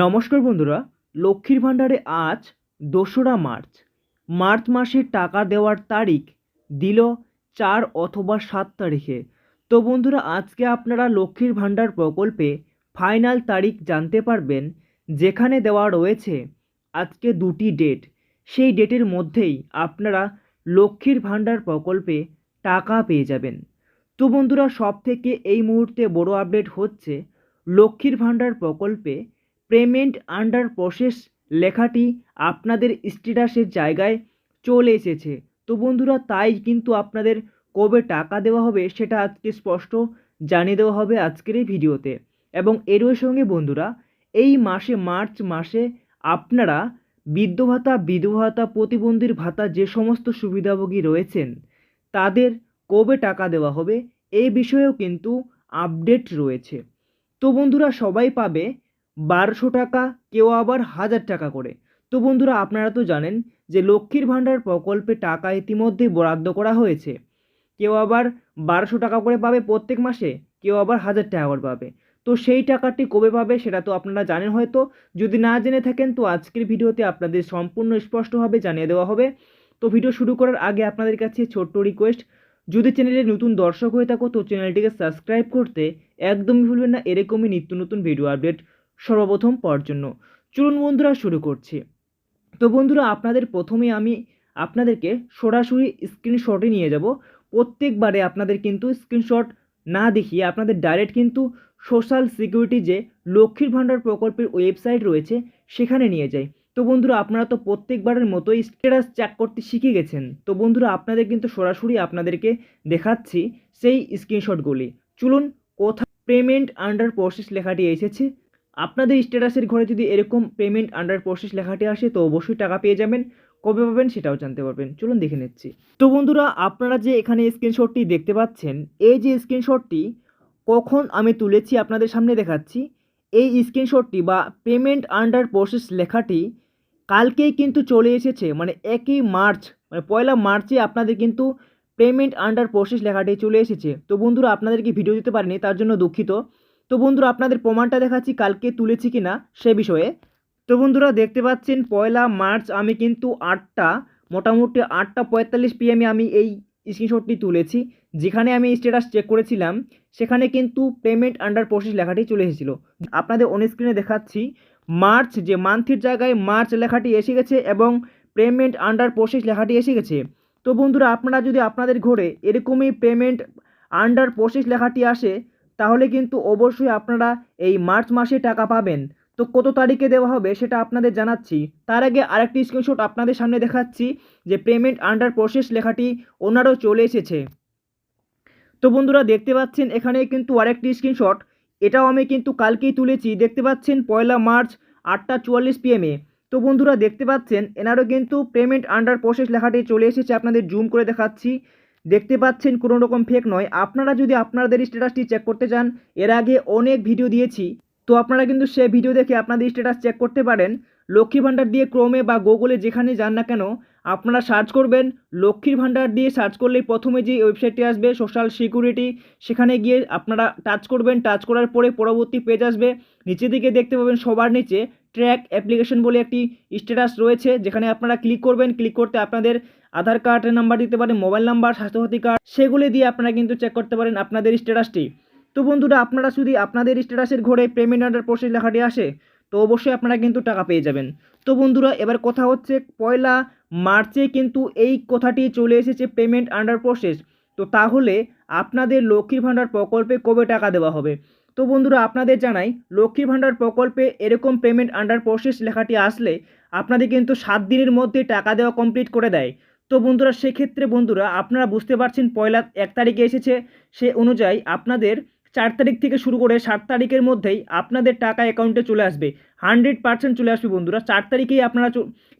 নমস্কার বন্ধুরা, লক্ষ্মীর ভাণ্ডারে আজ দোসরা মার্চ। মার্চ মাসে টাকা দেওয়ার তারিখ দিল চার অথবা সাত তারিখে। তো বন্ধুরা, আজকে আপনারা লক্ষ্মীর ভাণ্ডার প্রকল্পে ফাইনাল তারিখ জানতে পারবেন, যেখানে দেওয়া রয়েছে আজকে দুটি ডেট। সেই ডেটের মধ্যেই আপনারা লক্ষ্মীর ভাণ্ডার প্রকল্পে টাকা পেয়ে যাবেন। তো বন্ধুরা সব থেকে এই মুহূর্তে বড় আপডেট হচ্ছে, লক্ষ্মীর ভাণ্ডার প্রকল্পে পেমেন্ট আন্ডার প্রসেস লেখাটি আপনাদের স্ট্যাটাসের জায়গায় চলে এসেছে। তো বন্ধুরা, তাই কিন্তু আপনাদের কবে টাকা দেওয়া হবে সেটা আজকে স্পষ্ট জানিয়ে দেওয়া হবে আজকের এই ভিডিওতে। এবং এরই সঙ্গে বন্ধুরা, এই মাসে, মার্চ মাসে আপনারা বৃদ্ধ ভাতা বিধবা ভাতা প্রতিবন্ধীর ভাতা যে সমস্ত সুবিধাভোগী রয়েছেন, তাদের কবে টাকা দেওয়া হবে এই বিষয়েও কিন্তু আপডেট রয়েছে। তো বন্ধুরা, সবাই পাবে বারোশো টাকা, কেউ আবার হাজার টাকা করে। তো বন্ধুরা, আপনারা তো জানেন যে লক্ষ্মীর ভাণ্ডার প্রকল্পে টাকা ইতিমধ্যেই বরাদ্দ করা হয়েছে। কেউ আবার বারোশো টাকা করে পাবে প্রত্যেক মাসে, কেউ আবার হাজার টাকা করে পাবে। তো সেই টাকাটি কবে পাবে সেটা তো আপনারা জানেন হয়তো। যদি না জেনে থাকেন, তো আজকের ভিডিওতে আপনাদের সম্পূর্ণ স্পষ্টভাবে জানিয়ে দেওয়া হবে। তো ভিডিও শুরু করার আগে আপনাদের কাছে ছোট্ট রিকোয়েস্ট যদি চ্যানেলে নতুন দর্শক হয়ে থাকো, তো চ্যানেলটিকে সাবস্ক্রাইব করতে একদমই ভুলবেন না। এরকমই নিত্য নতুন ভিডিও আপডেট সর্বপ্রথম পাওয়ার জন্য। চলুন বন্ধুরা শুরু করছি। তো বন্ধুরা, আপনাদের প্রথমে আমি আপনাদেরকে সরাসরি স্ক্রিনশটে নিয়ে যাব। প্রত্যেকবারে আপনাদের কিন্তু স্ক্রিনশট না দেখিয়ে আপনাদের ডাইরেক্ট কিন্তু সোশ্যাল সিকিউরিটি যে লক্ষ্মীর ভাণ্ডার প্রকল্পের ওয়েবসাইট রয়েছে, সেখানে নিয়ে যাই। তো বন্ধুরা, আপনারা তো প্রত্যেকবারের মতোই স্ট্যাটাস চেক করতে শিখে গেছেন। তো বন্ধুরা, আপনাদের কিন্তু সরাসরি আপনাদেরকে দেখাচ্ছি সেই স্ক্রিনশটগুলি চলুন, কোথা পেমেন্ট আন্ডার প্রসেস লেখাটি এসেছে আপনাদের স্ট্যাটাসের ঘরে যদি এরকম পেমেন্ট আন্ডার প্রসেস লেখাটি আসে, তো অবশ্যই টাকা পেয়ে যাবেন। কবে পাবেন সেটাও জানতে পারবেন। চলুন দেখে নিচ্ছি। তো বন্ধুরা, আপনারা যে এখানে স্ক্রিনশটটি দেখতে পাচ্ছেন, এই যে স্ক্রিনশটটি কখন আমি তুলেছি আপনাদের সামনে দেখাচ্ছি, এই স্ক্রিনশটটি বা পেমেন্ট আন্ডার প্রসেস লেখাটি কালকেই কিন্তু চলে এসেছে মানে একই মার্চ মানে পয়লা মার্চে আপনাদের কিন্তু পেমেন্ট আন্ডার প্রসেস লেখাটি চলে এসেছে। তো বন্ধুরা আপনাদেরকে ভিডিও দিতে পারিনি, তার জন্য দুঃখিত। তো বন্ধুরা, আপনাদের প্রমাণটা দেখাচ্ছি, কালকে তুলেছি কি না সে বিষয়ে। তো বন্ধুরা, দেখতে পাচ্ছেন, পয়লা মার্চ আমি কিন্তু আটটা, মোটামুটি আটটা পঁয়তাল্লিশ পিএমে আমি এই স্ক্রিনশটটি তুলেছি। যেখানে আমি স্ট্যাটাস চেক করেছিলাম, সেখানে কিন্তু পেমেন্ট আন্ডার প্রসেস লেখাটি চলে এসেছিল। আপনাদের অন স্ক্রিনে দেখাচ্ছি, মার্চ যে মান্থের জায়গায় মার্চ লেখাটি এসে গেছে এবং পেমেন্ট আন্ডার প্রসেস লেখাটি এসে গেছে। তো বন্ধুরা, আপনারা যদি আপনাদের ঘরে এরকমই পেমেন্ট আন্ডার প্রসেস লেখাটি আসে তাহলে কিন্তু অবশ্যই আপনারা এই মার্চ মাসে টাকা পাবেন। তো কত তারিখে দেওয়া হবে সেটা আপনাদের জানাচ্ছি। তার আগে আরেকটি স্ক্রিনশট আপনাদের সামনে দেখাচ্ছি যে পেমেন্ট আন্ডার প্রসেস লেখাটি ওনারও চলে এসেছে। তো বন্ধুরা দেখতে পাচ্ছেন এখানে কিন্তু আরেকটি স্ক্রিনশট এটাও আমি কিন্তু কালকেই তুলেছি। দেখতে পাচ্ছেন পয়লা মার্চ আটটা চুয়াল্লিশ পিএমে তো বন্ধুরা দেখতে পাচ্ছেন, এনারও কিন্তু পেমেন্ট আন্ডার প্রসেস লেখাটি চলে এসেছে। আপনাদের জুম করে দেখাচ্ছি। দেখতে পাচ্ছেন কোনো রকম ফেক নয়। আপনারা যদি আপনাদের স্ট্যাটাসটি চেক করতে চান, এর আগে অনেক ভিডিও দিয়েছি। তো আপনারা কিন্তু সে ভিডিও দেখে আপনাদের স্ট্যাটাস চেক করতে পারেন। লক্ষ্মী ভাণ্ডার দিয়ে ক্রমে বা গুগলে যেখানে যান না কেন, আপনারা সার্চ করবেন। লক্ষ্মীর ভাণ্ডার দিয়ে সার্চ করলেই প্রথমে যে ওয়েবসাইটটি আসবে সোশ্যাল সিকিউরিটি সেখানে গিয়ে আপনারা টাচ করবেন। টাচ করার পরে পরবর্তী পেজ আসবে। নিচের দিকে দেখতে পাবেন সবার নিচে ট্র্যাক অ্যাপ্লিকেশন বলে একটি স্ট্যাটাস রয়েছে। যেখানে আপনারা ক্লিক করবেন। ক্লিক করতে আপনাদের আধার কার্ডের নাম্বার দিতে পারেন, মোবাইল নাম্বার, স্বাস্থ্যসাথী কার্ড, সেগুলি দিয়ে আপনারা কিন্তু চেক করতে পারেন আপনাদের স্ট্যাটাসটি। তো বন্ধুরা, আপনারা যদি আপনাদের স্ট্যাটাসের ঘরে পেমেন্ট আন্ডার প্রসেস লেখাটি আসে, তো অবশ্যই আপনারা কিন্তু টাকা পেয়ে যাবেন। তো বন্ধুরা, এবার কথা হচ্ছে পয়লা মার্চে কিন্তু এই কথাটি চলে এসেছে পেমেন্ট আন্ডার প্রসেস তো তাহলে আপনাদের লক্ষ্মীর ভাণ্ডার প্রকল্পে কবে টাকা দেওয়া হবে? তো বন্ধুরা, আপনাদের জানাই, লক্ষ্মীর ভাণ্ডার প্রকল্পে এরকম পেমেন্ট আন্ডার প্রসেস লেখাটি আসলে আপনাদের কিন্তু সাত দিনের মধ্যে টাকা দেওয়া কমপ্লিট করে দেয়। তো বন্ধুরা, সেক্ষেত্রে বন্ধুরা, আপনারা বুঝতে পারছেন পয়লা এক তারিখে এসেছে, সে অনুযায়ী আপনাদের চার তারিখ থেকে শুরু করে সাত তারিখের মধ্যেই আপনাদের টাকা অ্যাকাউন্টে চলে আসবে। হান্ড্রেড পার্সেন্ট চলে আসবে বন্ধুরা। চার তারিখেই আপনারা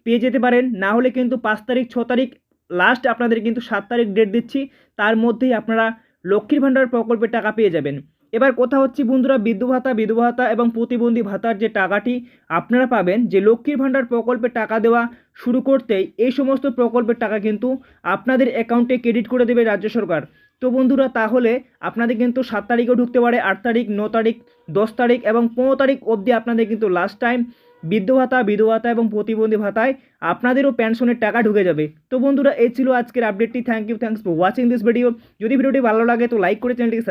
পেয়ে যেতে পারেন, না হলে কিন্তু পাঁচ তারিখ, ছ তারিখ লাস্ট আপনাদের কিন্তু সাত তারিখ ডেট দিচ্ছি। তার মধ্যেই আপনারা লক্ষ্মীর ভাণ্ডার প্রকল্পের টাকা পেয়ে যাবেন। এবার কথা হচ্ছে বন্ধুরা বিদ্যুৎ ভাতা বিধবা ভাতা এবং প্রতিবন্ধী ভাতার যে টাকাটি, আপনারা পাবেন যে লক্ষ্মীর ভাণ্ডার প্রকল্পে টাকা দেওয়া শুরু করতেই এই সমস্ত প্রকল্পের টাকা কিন্তু আপনাদের অ্যাকাউন্টে ক্রেডিট করে দেবে রাজ্য সরকার। তো বন্ধুরা, তাহলে আপনাদের কিন্তু সাত তারিখেও ঢুকতে পারে, আট তারিখ, ন তারিখ, দশ তারিখ এবং পনেরো তারিখ অবধি আপনাদের কিন্তু লাস্ট টাইম বৃদ্ধ ভাতা বিধবা ভাতা এবং প্রতিবন্ধী ভাতায় আপনাদেরও পেনশনের টাকা ঢুকে যাবে। তো বন্ধুরা, এই ছিল আজকের আপডেটটি thank you thanks for watching this video যদি ভিডিওটি ভালো লাগে, তো লাইক করে চ্যানেলটিকে